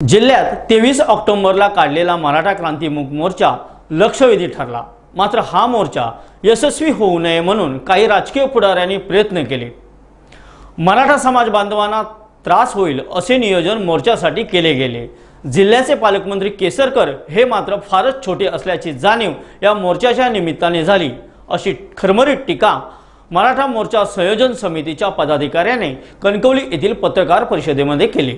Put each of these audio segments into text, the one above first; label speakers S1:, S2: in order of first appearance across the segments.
S1: जिल्ह्यात तेवीस ऑक्टोबरला काढलेला मराठा क्रांतीमुख मोर्चा लक्षवेधी ठरला. मात्र हा मोर्चा यशस्वी होऊ नये म्हणून काही राजकीय पुढाऱ्यांनी प्रयत्न केले. मराठा समाज बांधवांना त्रास होईल असे नियोजन मोर्चासाठी केले गेले. जिल्ह्याचे पालकमंत्री केसरकर हे मात्र फारच छोटे असल्याची जाणीव या मोर्चाच्या निमित्ताने झाली. अशी खरमरीत टीका मराठा मोर्चा संयोजन समितीच्या पदाधिकाऱ्याने कणकवली येथील पत्रकार परिषदेमध्ये केली.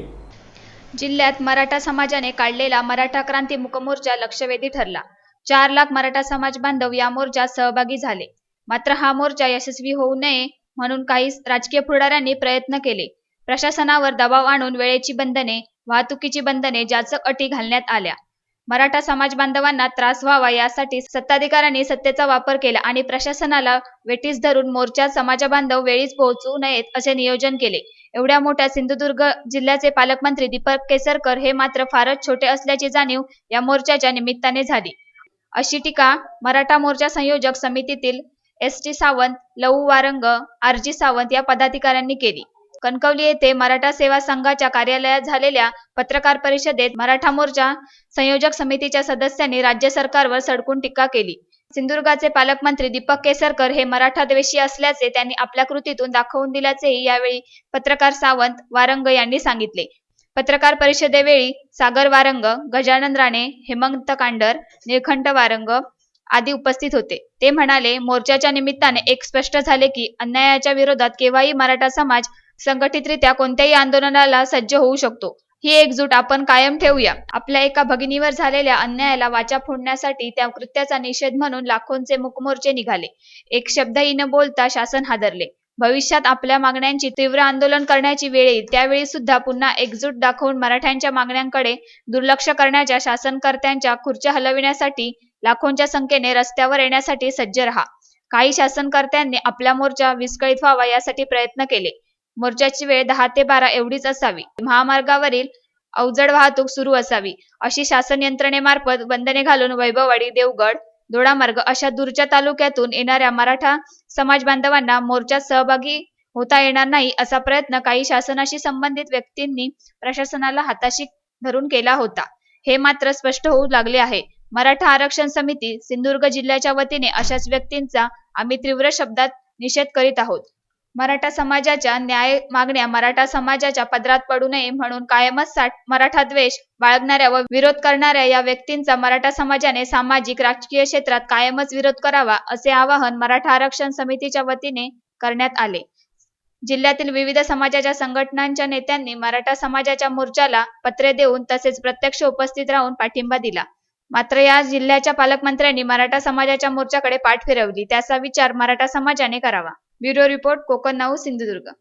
S2: जिल्ह्यात मराठा समाजाने काढलेला मराठा क्रांती मुकमोर्चा लक्षवेधी ठरला. चार लाख मराठा समाज बांधव या मोर्चात सहभागी झाले. मात्र हा मोर्चा यशस्वी होऊ नये म्हणून काही राजकीय पुढाऱ्यांनी प्रयत्न केले. प्रशासनावर दबाव आणून वेळेची बंधने वाहतुकीची बंधने जाचक अटी घालण्यात आल्या. मराठा समाज बांधवांना त्रास व्हावा यासाठी सत्ताधिकाऱ्यांनी सत्तेचा वापर केला आणि प्रशासनाला वेटीस धरून मोर्चात समाजबांधव वेळीच पोहोचू नयेत असे नियोजन केले. एवढ्या मोठ्या सिंधुदुर्ग जिल्ह्याचे पालकमंत्री दीपक केसरकर हे मात्र फारच छोटे असल्याची जाणीव या मोर्चाच्या निमित्ताने झाली. अशी टीका मराठा मोर्चा संयोजक समितीतील एस टी सावंत लऊ वारंग आरजी सावंत या पदाधिकाऱ्यांनी केली. कणकवली येथे मराठा सेवा संघाच्या कार्यालयात झालेल्या पत्रकार परिषदेत मराठा मोर्चा संयोजक समितीच्या सदस्यांनी राज्य सरकारवर सडकून टीका केली. सिंधुदुर्गाचे पालकमंत्री दीपक केसरकर हे मराठा द्वेषी असल्याचे त्यांनी आपल्या कृतीतून दाखवून दिल्याचेही यावेळी पत्रकार सावंत वारंग यांनी सांगितले. पत्रकार परिषदेवेळी सागर वारंग गजानन राणे हेमंत कांडर निळखंठ वारंग आदी उपस्थित होते. ते म्हणाले मोर्चाच्या निमित्ताने एक स्पष्ट झाले की अन्यायाच्या विरोधात केव्हाही मराठा समाज संघटितरित्या कोणत्याही आंदोलनाला सज्ज होऊ शकतो. ही एकजूट आपण कायम ठेवूया. आपल्या एका भगिनीवर झालेल्या अन्यायाला वाचा फोडण्यासाठी त्या कृत्याचा निषेध म्हणून लाखोंचे मुकमोर्चे निघाले. एक शब्दही न बोलता शासन हादरले. भविष्यात आपल्या मागण्यांची तीव्र आंदोलन करण्याची वेळ येईल त्यावेळी सुद्धा पुन्हा एकजूट दाखवून मराठ्यांच्या मागण्यांकडे दुर्लक्ष करण्याच्या शासनकर्त्यांच्या खुर्च्या हलविण्यासाठी लाखोंच्या संख्येने रस्त्यावर येण्यासाठी सज्ज रहा. काही शासनकर्त्यांनी आपला मोर्चा विस्कळीत व्हावा यासाठी प्रयत्न केले. मोर्चाची वेळ दहा ते बारा एवढीच असावी. महामार्गावरील अवजड वाहतूक सुरू असावी. अशी शासन यंत्रणेमार्फत बंधने घालून वैभववाडी देवगड दोडामार्ग अशा दूरच्या तालुक्यातून येणाऱ्या मराठा समाज बांधवांना मोर्चात सहभागी होता येणार नाही असा प्रयत्न काही शासनाशी संबंधित व्यक्तींनी प्रशासनाला हाताशी धरून केला होता. हे मात्र स्पष्ट होऊ लागले आहे. मराठा आरक्षण समिती सिंधुदुर्ग जिल्ह्याच्या वतीने अशाच व्यक्तींचा आम्ही तीव्र शब्दात निषेध करीत आहोत. मराठा समाजाच्या न्याय मागण्या मराठा समाजाच्या पदरात पडू नये म्हणून कायमच मराठा द्वेष बाळगणाऱ्या व विरोध करणाऱ्या या व्यक्तींचा मराठा समाजाने सामाजिक राजकीय क्षेत्रात कायमच विरोध करावा असे आवाहन मराठा आरक्षण समितीच्या वतीने करण्यात आले. जिल्ह्यातील विविध समाजाच्या संघटनांच्या नेत्यांनी मराठा समाजाच्या मोर्चाला पत्रे देऊन तसेच प्रत्यक्ष उपस्थित राहून पाठिंबा दिला. मात्र या जिल्ह्याच्या पालकमंत्र्यांनी मराठा समाजाच्या मोर्चाकडे पाठ फिरवली त्याचा विचार मराठा समाजाने करावा. Bureau report Konkan now Sindhudurg.